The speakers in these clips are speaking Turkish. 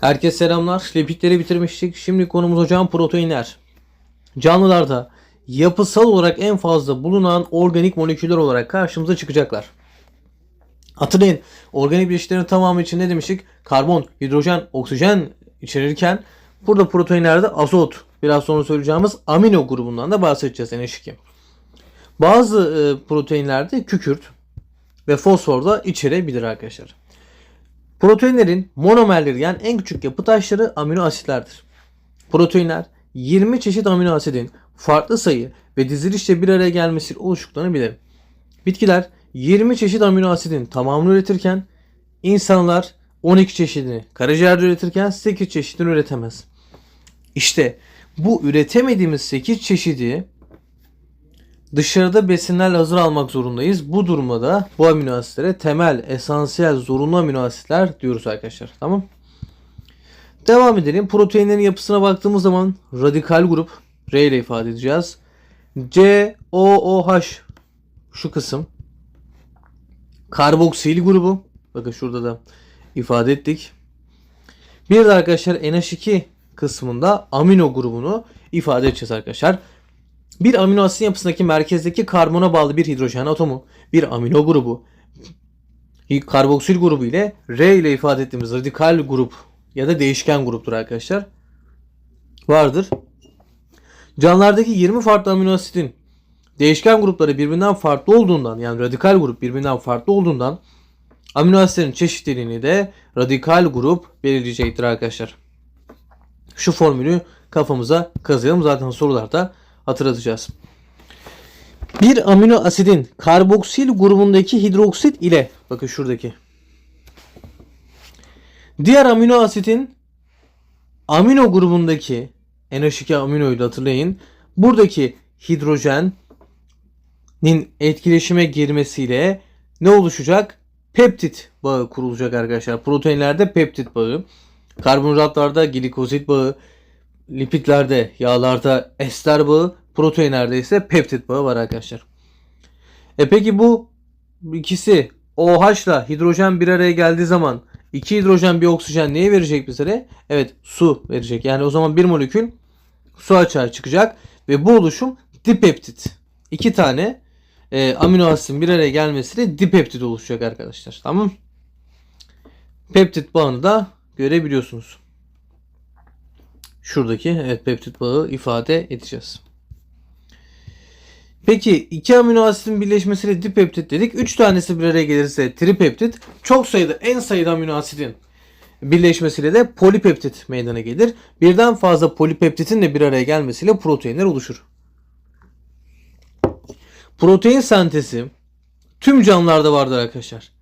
Herkese selamlar. Lipidleri bitirmiştik. Şimdi konumuz hocam proteinler. Canlılarda yapısal olarak en fazla bulunan organik moleküller olarak karşımıza çıkacaklar. Hatırlayın organik bileşiklerin tamamı için ne demiştik? Karbon, hidrojen, oksijen içerirken burada proteinlerde azot, biraz sonra söyleyeceğimiz amino grubundan da bahsedeceğiz NH2. Bazı e, proteinlerde kükürt ve fosfor da içerebilir arkadaşlar. Proteinlerin monomerleri yani en küçük yapı taşları amino asitlerdir. Proteinler 20 çeşit amino asidin farklı sayı ve dizilişle bir araya gelmesiyle oluştuklarını bilelim. Bitkiler 20 çeşit amino asidin tamamını üretirken insanlar 12 çeşidini karaciğerde üretirken 8 çeşidini üretemez. İşte bu üretemediğimiz 8 çeşidi dışarıda besinlerle hazır almak zorundayız. Bu durumda da bu amino asitlere temel, esansiyel, zorunlu amino asitler diyoruz arkadaşlar. Tamam. Devam edelim. Proteinlerin yapısına baktığımız zaman radikal grup R ile ifade edeceğiz. C, O, O, H şu kısım. Karboksil grubu. Bakın şurada da ifade ettik. Bir de arkadaşlar NH2 kısmında amino grubunu ifade edeceğiz arkadaşlar. Bir amino asitin yapısındaki merkezdeki karbona bağlı bir hidrojen atomu, bir amino grubu, karboksil grubu ile R ile ifade ettiğimiz radikal grup ya da değişken gruptur arkadaşlar. Vardır. Canlılardaki 20 farklı amino asitin değişken grupları birbirinden farklı olduğundan yani radikal grup birbirinden farklı olduğundan amino asitlerin çeşitliliğini de radikal grup belirleyecektir arkadaşlar. Şu formülü kafamıza kazıyalım. Zaten sorularda hatırlatacağız. Bir amino asidin karboksil grubundaki hidroksit ile bakın şuradaki diğer amino asitin amino grubundaki NH2 aminoyu da hatırlayın. Buradaki hidrojenin etkileşime girmesiyle ne oluşacak? Peptit bağı kurulacak arkadaşlar. Proteinlerde peptit bağı, karbonhidratlarda glikozit bağı, lipidlerde, yağlarda ester bağı, proteinlerde ise peptit bağı var arkadaşlar. E peki bu ikisi OH ile hidrojen bir araya geldiği zaman iki hidrojen bir oksijen neyi verecek bizlere? Evet su verecek. Yani o zaman bir molekül su açığa çıkacak ve bu oluşum dipeptit. İki tane e, amino asitin bir araya gelmesiyle dipeptit oluşacak arkadaşlar. Tamam. Peptit bağını da görebiliyorsunuz. Şuradaki evet peptit bağı ifade edeceğiz. Peki iki amino asitin birleşmesiyle dipeptit dedik. Üç tanesi bir araya gelirse tripeptit. Çok sayıda en sayıda amino asidin birleşmesiyle de polipeptit meydana gelir. Birden fazla polipeptitin de bir araya gelmesiyle proteinler oluşur. Protein sentezi tüm canlılarda vardır arkadaşlar.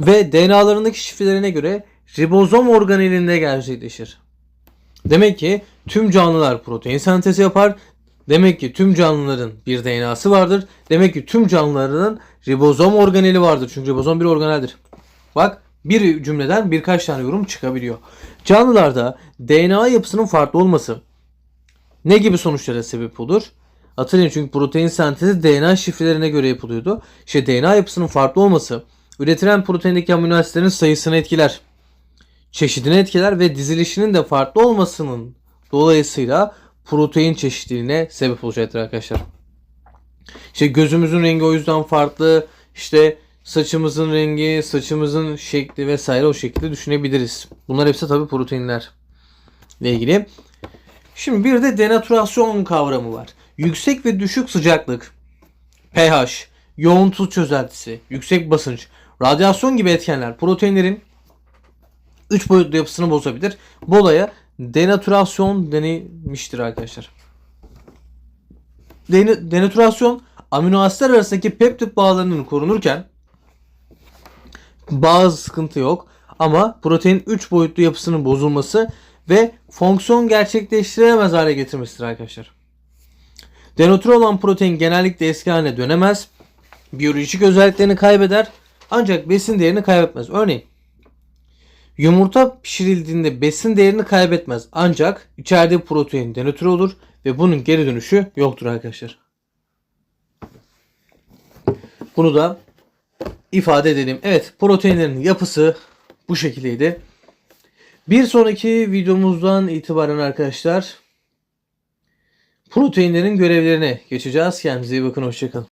Ve DNA'larındaki şifrelerine göre ribozom organelinde gerçekleşir. Demek ki tüm canlılar protein sentezi yapar. Demek ki tüm canlıların bir DNA'sı vardır. Demek ki tüm canlıların ribozom organeli vardır. Çünkü ribozom bir organeldir. Bak bir cümleden birkaç tane yorum çıkabiliyor. Canlılarda DNA yapısının farklı olması ne gibi sonuçlara sebep olur? Hatırlayın çünkü protein sentezi DNA şifrelerine göre yapılıyordu. İşte DNA yapısının farklı olması üretilen proteindeki amino asitlerin sayısını etkiler. Çeşidini etkiler ve dizilişinin de farklı olmasının dolayısıyla protein çeşitliliğine sebep olacaktır arkadaşlar. İşte gözümüzün rengi o yüzden farklı. İşte saçımızın rengi, saçımızın şekli vesaire o şekilde düşünebiliriz. Bunlar hepsi tabi proteinler ile ilgili. Şimdi bir de denaturasyon kavramı var. Yüksek ve düşük sıcaklık, pH, yoğun tuz çözeltisi, yüksek basınç, radyasyon gibi etkenler proteinlerin 3 boyutlu yapısını bozabilir. Bu olaya denaturasyon denilmiştir arkadaşlar. Den denaturasyon amino asitler arasındaki peptit bağlarının korunurken bazı sıkıntı yok ama protein 3 boyutlu yapısının bozulması ve fonksiyon gerçekleştiremez hale getirmesidir arkadaşlar. Denatür olan protein genellikle eski haline dönemez. Biyolojik özelliklerini kaybeder ancak besin değerini kaybetmez. Örneğin Yumurta pişirildiğinde besin değerini kaybetmez. Ancak içeride protein denatür olur ve bunun geri dönüşü yoktur arkadaşlar. Bunu da ifade edelim. Evet proteinlerin yapısı bu şekildeydi. Bir sonraki videomuzdan itibaren arkadaşlar proteinlerin görevlerine geçeceğiz. Kendinize iyi bakın. Hoşçakalın.